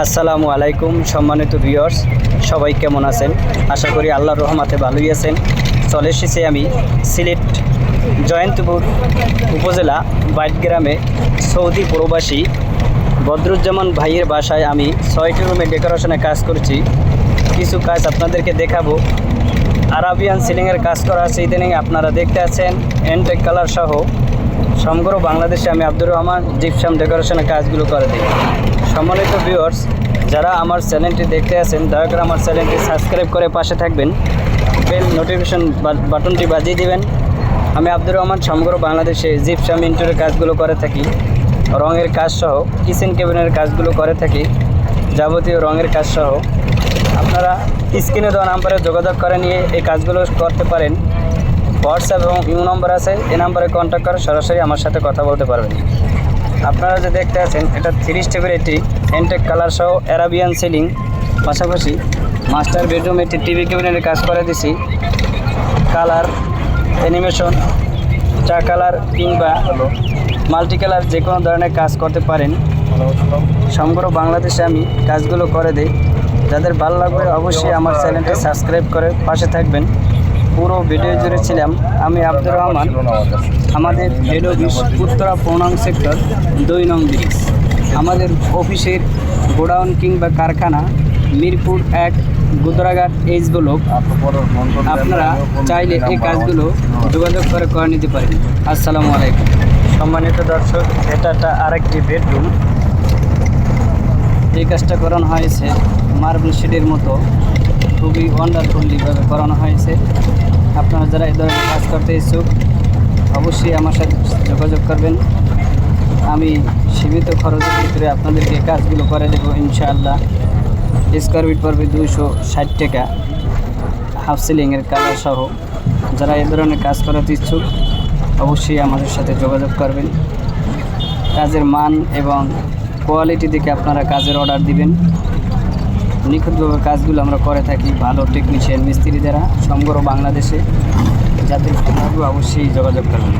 আসসালামু আলাইকুম সম্মানিত ভিউয়ার্স, সবাই কেমন আছেন? আশা করি আল্লাহর রহমাতে ভালোই আছেন। চলে এসেছি আমি সিলেট জয়ন্তপুর উপজেলা বাইট গ্রামে সৌদি প্রবাসী বদরুজ্জামান ভাইয়ের বাসায় আমি ছয়টি রুমে ডেকোরেশনে কাজ করছি। কিছু কাজ আপনাদেরকে দেখাবো। আরাবিয়ান সিলিংয়ের কাজ করা আছে, ইদানিং আপনারা দেখতে আছেন, এনটেক কালার সহ সমগ্র বাংলাদেশে আমি আব্দুর রহমান, জিপসাম ডেকোরেশনের কাজগুলো করে দিই। সম্মানিত ভিউয়ার্স যারা আমার চ্যানেলটি দেখতে আছেন, দয়া করে আমার চ্যানেলটি সাবস্ক্রাইব করে পাশে থাকবেন। বেল নোটিফিকেশন বাটনটি বাজিয়ে দিবেন। আমি আব্দুর রহমান, সমগ্র বাংলাদেশে জিপসাম ইন্টুরের কাজগুলো করে থাকি। রঙের কাজ সহ কিচেন কেবিনের কাজগুলো করে থাকি। যাবতীয় রঙের কাজ সহ। আপনারা স্ক্রিনে দেওয়া নাম্বারে যোগাযোগ করে নিয়ে এই কাজগুলো করতে পারেন। হোয়াটসঅ্যাপ এবং ইউ নম্বর আছে এই নাম্বারে কন্ট্যাক্ট করে সরাসরি আমার সাথে কথা বলতে পারবেন। আপনারা যে দেখতে আছেন, এটা থ্রি স্টেপের একটি এনটেক কালার সহ অ্যারাবিয়ান সিলিং পাশাপাশি মাস্টার বেডরুম একটি টিভি ক্যাবিনেটের কাজ করে দিছি। কালার অ্যানিমেশন চা কালার কিংবা মাল্টি কালার যে কোনো ধরনের কাজ করতে পারেন। সমগ্র বাংলাদেশে আমি কাজগুলো করে দিই। যাদের ভালো লাগবে অবশ্যই আমার চ্যানেলটি সাবস্ক্রাইব করে পাশে থাকবেন। পুরো ভিডিও জুড়ে ছিলাম। আমি আব্দুর রহমান। আমাদের হেড অফিস উত্তরা প্রণাং সেক্টর দুই নং ব্রিজ আমাদের অফিসের গোডাউন কিংবা কারখানা মিরপুর এক গুদরাঘাট এইচ ব্লক। আপনারা চাইলে এই কাজগুলো যোগাযোগ করে করে নিতে পারেন। আসসালামু আলাইকুম। সম্মানিত দর্শক এটা একটা আরেকটি বেডরুম এই কাজটা করানো হয়েছে মার্বেল শেডের মতো। খুবই ওয়ান্ডারফুলিভাবে করানো হয়েছে। আপনারা যারা এই ধরনের কাজ করতে ইচ্ছুক, অবশ্যই আমার সাথে যোগাযোগ করবেন। আমি সীমিত খরচের ভিতরে আপনাদেরকে কাজগুলো করে দেবো, ইনশাআল্লাহ। স্কোয়ার ফিট পড়বে দুইশো ষাট টাকা। হাফ সিলিংয়ের কালার সহ। যারা এই ধরনের কাজ করাতে ইচ্ছুক, অবশ্যই আমাদের সাথে যোগাযোগ করবেন। কাজের মান এবং কোয়ালিটি দেখে আপনারা কাজের অর্ডার দিবেন। নিখুঁতভাবে কাজগুলো আমরা করে থাকি ভালো টেকনিশিয়ান মিস্ত্রি দ্বারা সমগ্র বাংলাদেশে। যাতে অবশ্যই যোগাযোগ করবেন।